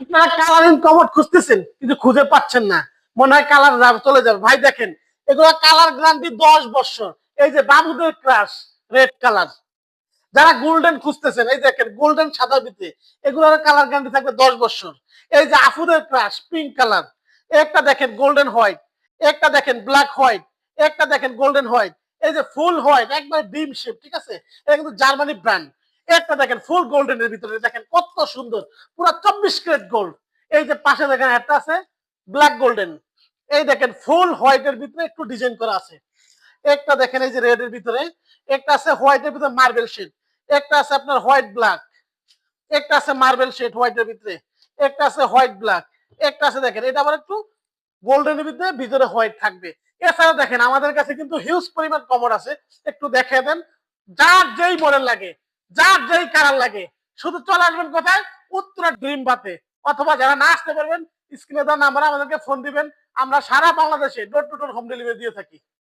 আপনারা colouring commode খুঁজতেছেন, কিন্তু খুঁজে পাচ্ছেন না। মনে হয় কালার যাবে চলে যাবে। ভাই, দেখেন, এগুলো কালার গ্যারান্টি দশ বছর। এই যে বাবুদের ক্রাশ রেড কালার যারা গোল্ডেন খুঁজতেছেন, এই দেখেন গোল্ডেন সাদা বিতে এগুলোর কালার গ্যারান্টি থাকবে দশ বছর। এই যে আফুদের ক্রাশ পিঙ্ক কালার একটা দেখেন গোল্ডেন হোয়াইট একটা দেখেন ব্ল্যাক হোয়াইট একটা দেখেন গোল্ডেন হোয়াইট এই যে ফুল হোয়াইট একবার ডিম শেপ ঠিক আছে? এটা কিন্তু জার্মানি ব্র্যান্ড একটা দেখেন ফুল গোল্ডেনের ভিতরে, দেখেন কত সুন্দর, পুরো চব্বিশ ক্যারেট গোল্ড এই যে পাশে দেখেন একটা আছে ব্ল্যাক গোল্ডেন এই দেখেন ফুল হোয়াইটের ভিতরে একটু ডিজাইন করা আছে। একটা দেখেন এই যে রেড এর ভিতরে, একটা আছে হোয়াইটের ভিতরে মার্বেল শেড একটা আছে আপনার হোয়াইট ব্ল্যাক একটা আছে মার্বেল শেড হোয়াইটের ভিতরে, একটা আছে হোয়াইট ব্ল্যাক একটা আছে দেখেন, এটা আবার একটু গোল্ডেনের ভিতরে ভিতরে হোয়াইট থাকবে। এছাড়া দেখেন আমাদের কাছে কিন্তু হিউজ পরিমাণ কমর আছে, একটু দেখে দেন। যার যেই মডেল লাগে যার যেই কারার লাগে। শুধু চলে আসবেন কোথায়? উত্তরা ড্রিম বাতে অথবা যারা না আসতে পারবেন স্ক্রিনে দেওয়ার নাম্বার আমাদেরকে ফোন দিবেন। আমরা সারা বাংলাদেশে door to door home delivery দিয়ে থাকি।